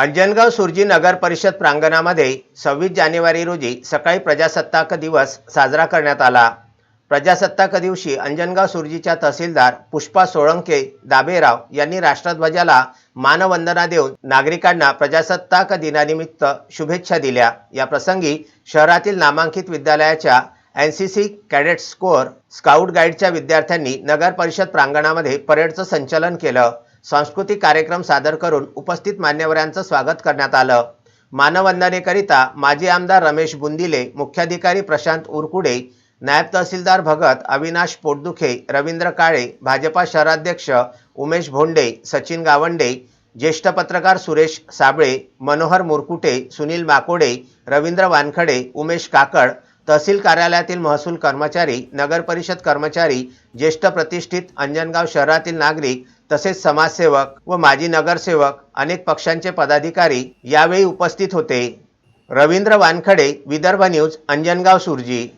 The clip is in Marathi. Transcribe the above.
अंजनगाव सुरजी नगर परिषद प्रांगणामध्ये सव्वीस जानेवारी रोजी सकाळी प्रजासत्ताक दिवस साजरा करण्यात आला. प्रजासत्ताक दिवशी अंजनगाव सुरजीच्या तहसीलदार पुष्पा सोळंके दाबेराव यांनी राष्ट्रध्वजाला मानवंदना देऊन नागरिकांना प्रजासत्ताक दिनानिमित्त शुभेच्छा दिल्या. या प्रसंगी शहरातील नामांकित विद्यालयाच्या N C C cadet score scout गाईडच्या विद्यार्थ्यांनी नगर परिषद प्रांगणामध्ये परेडचं संचलन केलं. सांस्कृतिक कार्यक्रम सादर करून उपस्थित मान्यवरांचं स्वागत करण्यात आलं. मानवंदनेकरिता माजी आमदार रमेश बुंदिले मुख्याधिकारी प्रशांत उरकुडे नायब तहसीलदार भगत अविनाश पोटदुखे रवींद्र काळे भाजपा शहराध्यक्ष उमेश भोंडे सचिन गावंडे ज्येष्ठ पत्रकार सुरेश साबळे मनोहर मुरकुटे सुनील माकोडे रवींद्र वानखडे उमेश काकड तहसील कार्यालयातील महसूल कर्मचारी नगर परिषद कर्मचारी ज्येष्ठ प्रतिष्ठित अंजनगाव शहरातील नागरिक तसेच समाजसेवक व माजी नगरसेवक अनेक पक्षांचे पदाधिकारी यावेळी उपस्थित होते. रवींद्र वानखडे विदर्भ न्यूज अंजनगाव सुरजी.